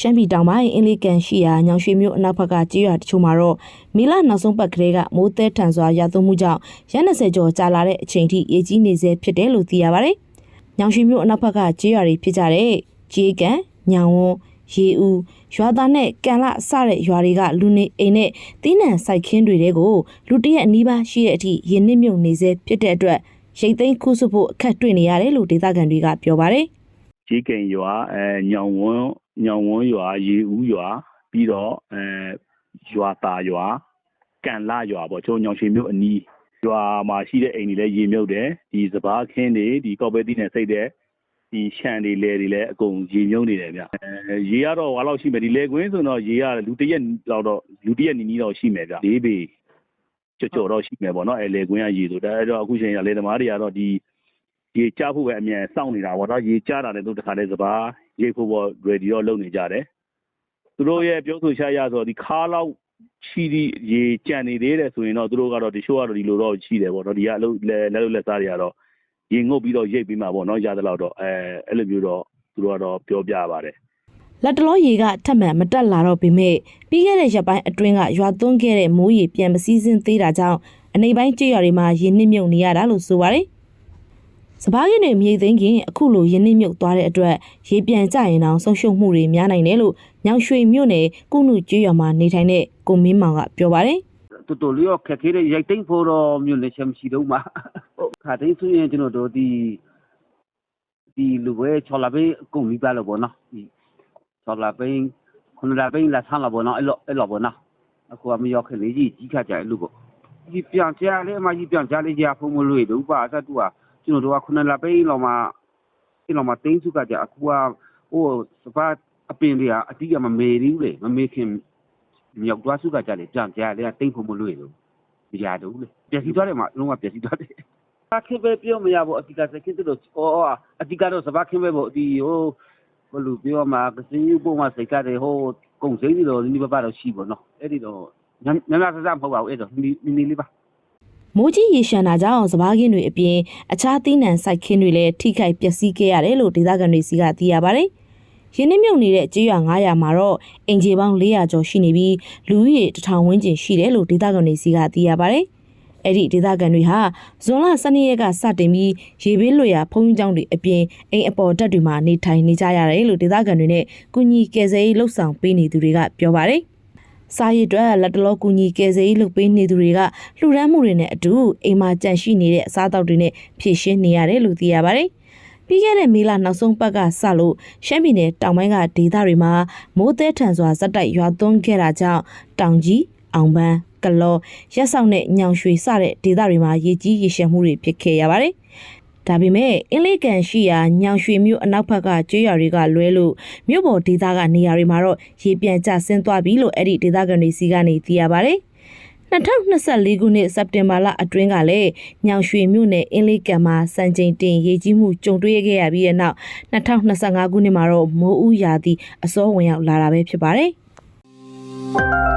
ရှမ်းပြည်တောင်ပိုင်းအင်းလေးကန်ရှိရာညောင်ရွှေမြို့အနောက်ဘက်ကကြေးရွာတချို့မှာတော့မီလနောက်ဆုံးပတ်ကလေးကမိုးသည်ထန်စွာရသွန်းမှုကြောင့်ရက်20ကျော်ကြာလာတဲ့အချိန်ထိရေကြီးနေဆဲဖြစ်တယ်လို့သိရပါတယ်။ညောင်ရွှေမြို့အနောက်ဘက်ကကြေးရွာတွေဖြစ်ကြတဲ့ကြေးကန်ညောင်ဝန်းရေဦးရွာသားနဲ့ကန်လစတဲ့ရွာတွေကလူနေအိမ်နဲ့တီးနှံစိုက်ခင်းတွေတဲကိုလူတရက်အနီးပါးရှိတဲ့အထိရင်းနှိမ့်မြုံနေဆဲဖြစ်တဲ့အတွက်ရိတ်သိမ်းခုစုဖို့အခက်တွေ့နေရတယ်လို့ဒေသခံတွေကပြောပါတယ်။ကြီးကိန်ရွာအဲညောင်ဝန်း ညောင်ဝန်းရွာရေဦးရွာပြီးတော့အဲရွာတာရွာကန်လာရွာပေါ့ကျွန်တော်ညောင်ရွှေမြို့အနီးရွာမှာရှိတဲ့အိမ်တွေလည်းရေမြုပ်တယ်ဒီစပားခင်းတွေဒီကောက်ပဲတိနဲ့စိတ်တဲ့ဒီရှန်တွေလဲတွေလည်းအကုန်ရေမြုပ်နေတယ်ဗျအဲရေကတော့ဘာလို့ရှိမယ်ဒီလေကွင်းဆိုတော့ရေကလူတစ်ရက်လောက်တော့လူတစ်ရက်နီးနီးတော့ရှိမယ်ဗျလေးပေကြော်ကြော်တော့ရှိမယ်ပေါ့နော်အဲလေကွင်းကရေဆိုဒါအဲ့တော့အခုချိန်ကလေသမားတွေကတော့ဒီ ရေချဖို့ပဲအမြန်စောင့်နေတာပေါ့နော်ရေချတာလည်းသူတခါတည်းစပါးရိတ်ဖို့ပေါ့ ready တော့လုပ်နေကြတယ်သူတို့ရဲ့ပြောဆိုချက်အရဆိုဒီခါလောက်ရှိသည့်ရေကြံနေသေးတယ်ဆိုရင်တော့သူတို့ကတော့ဒီ show ကတော့ဒီလိုတော့ရှိတယ်ပေါ့နော်ဒီကအလုပ်လက်လက်လုပ်လက်စားတွေကတော့ရေငုတ်ပြီးတော့ရိတ်ပြီးမှာပေါ့နော်ရတယ်တော့တော့အဲအဲ့လိုမျိုးတော့သူတို့ကတော့ပြောပြပါတယ်လက်တလောရေကထပ်မံမတက်လာတော့ပေမဲ့ပြီးခဲ့တဲ့ရက်ပိုင်းအတွင်းကရွာသွန်းခဲ့တဲ့မိုးရေပြန်မစည်းစင်းသေးတာကြောင့်အနေပိုင်းကြေးရွာတွေမှာရေနစ်မြုပ်နေရတာလို့ဆိုပါတယ်။ စပားကင်းတွေမြေသိမ်းခင်အခုလိုရေနစ်မြုပ်သွားတဲ့အတွက်ရေပြန်ကျရင်တော့ဆုံးရှုံးမှုတွေများနိုင်တယ်လို့ညောင်ရွှေမြို့နယ်ကုနုကြေးရွာမှာနေထိုင်တဲ့ကိုမင်းမောင်ကပြောပါတယ်။တော်တော်လေးတော့ခက်ခဲတဲ့ရိုက်သိမ့်ဖို့တော့မြို့နယ်ချက်မရှိတော့မှာဟုတ်ခါတိုင်းဆိုရင်ကျွန်တော်တို့ဒီဒီလူပဲချော်လာပဲအကုန်ပြီးပါလို့ပေါ့နော်ဒီချော်လာပဲခုနလာပဲလာဆန်းလာပေါ့နော်အဲ့လိုအဲ့လိုပေါ့နော်အခုကမရောက်ခင်လေးကြီးကြီးခါကြအဲ့လိုပေါ့ဒီပြန်ကြလေအမကြီးပြန်ကြလေကြဖုံးမလို့တော့ပါစတူက ကျွန်တော်တို့ကခုနလာပဲလောက်မှာအဲ့လောက်မှာတင်းစုကကြအခုကဟိုစပါအပင်တွေကအတိအမမေရီးလေမမေခင်မြောက်သွားစုကကြလေပြန်ကြလေတိတ်ဖို့မလွေလို့မရတော့ဘူးလေပျက်စီးသွားတယ်မှာလုံးဝပျက်စီးသွားတယ်စခင်းပဲပြောမရဘူးအတိကစခင်းတို့အော်အတိကတော့စပါခင်းပဲပေါ့ဒီဟိုဘလူပြောမှာကစင်းယူပုံမှာစိတ်ကတယ်ဟိုကုံစိမ့်ဒီတော့ဒီဘက်တော့ရှိပေါ့နော်အဲ့ဒီတော့ညညဆဆမဟုတ်ပါဘူးအဲ့တော့နီနီနီလေးပါ မိုးကြီးရေရှမ်းတာကြောင့်စပားကင်းတွေအပြင်အခြားသီးနှံစိုက်ခင်းတွေလည်းထိခိုက်ပျက်စီးခဲ့ရတယ်လို့ဒေသခံတွေစီကသိရပါတယ်။ရင်းနှီးမြုပ်နေတဲ့ကြေးရွာ900မှာတော့အင်ဂျီပေါင်း400ကျော်ရှိနေပြီးလူဦးရေ1000ဝန်းကျင်ရှိတယ်လို့ဒေသခံတွေစီကသိရပါတယ်။အဲ့ဒီဒေသခံတွေဟာဇွန်လ12ရက်ကစတင်ပြီးရေဘေးလွှရာဖုံးကျောင်းတွေအပြင်အိမ်အပေါ်တက်တွေမှာနေထိုင်နေကြရတယ်လို့ဒေသခံတွေနဲ့ကုညီကယ်ဆယ်ရေးလှုပ်ဆောင်ပေးနေသူတွေကပြောပါတယ်။ စားရည်အတွက်လက်တလောကူညီကယ်ဆယ်ရေးလုပ်ပေးနေသူတွေကလှူဒန်းမှုတွေနဲ့အတူအိမ်မှာကြန့်ရှိနေတဲ့အစားအသောက်တွေနဲ့ဖြည့်ရှင်းနေရတယ်လို့သိရပါတယ်။ပြီးခဲ့တဲ့မေလနောက်ဆုံးပတ်ကစလို့ရှမ်းပြည်နယ်တောင်ပိုင်းကဒေသတွေမှာမိုးသည်ထန်စွာဇက်တိုက်ရွာသွန်းခဲ့တာကြောင့်တောင်ကြီးအောင်ပန်းကလောရက်ဆောင်နဲ့ညောင်ရွှေစတဲ့ဒေသတွေမှာရေကြီးရေရှမ်းမှုတွေဖြစ်ခဲ့ရပါတယ်။ ဒါပေမဲ့အင်းလေးကန်ရှိရာညောင်ရွှေမြို့အနောက်ဘက်ကကျွေးရွာတွေကလွဲလို့မြို့ပေါ်ဒေသကနေရာတွေမှာတော့ရေပြန်ကျဆင်းသွားပြီလို့အဲ့ဒီဒေသခံတွေစီကနေသိရပါတယ်။2024ခုနှစ်စက်တင်ဘာလအတွင်းကလည်းညောင်ရွှေမြို့နယ်အင်းလေးကန်မှာစံချိန်တင်ရေကြီးမှုကြုံတွေ့ခဲ့ရပြီးတဲ့နောက်2025ခုနှစ်မှာတော့မိုးဦးရာသီအစောဝင်ရောက်လာတာပဲဖြစ်ပါတယ်။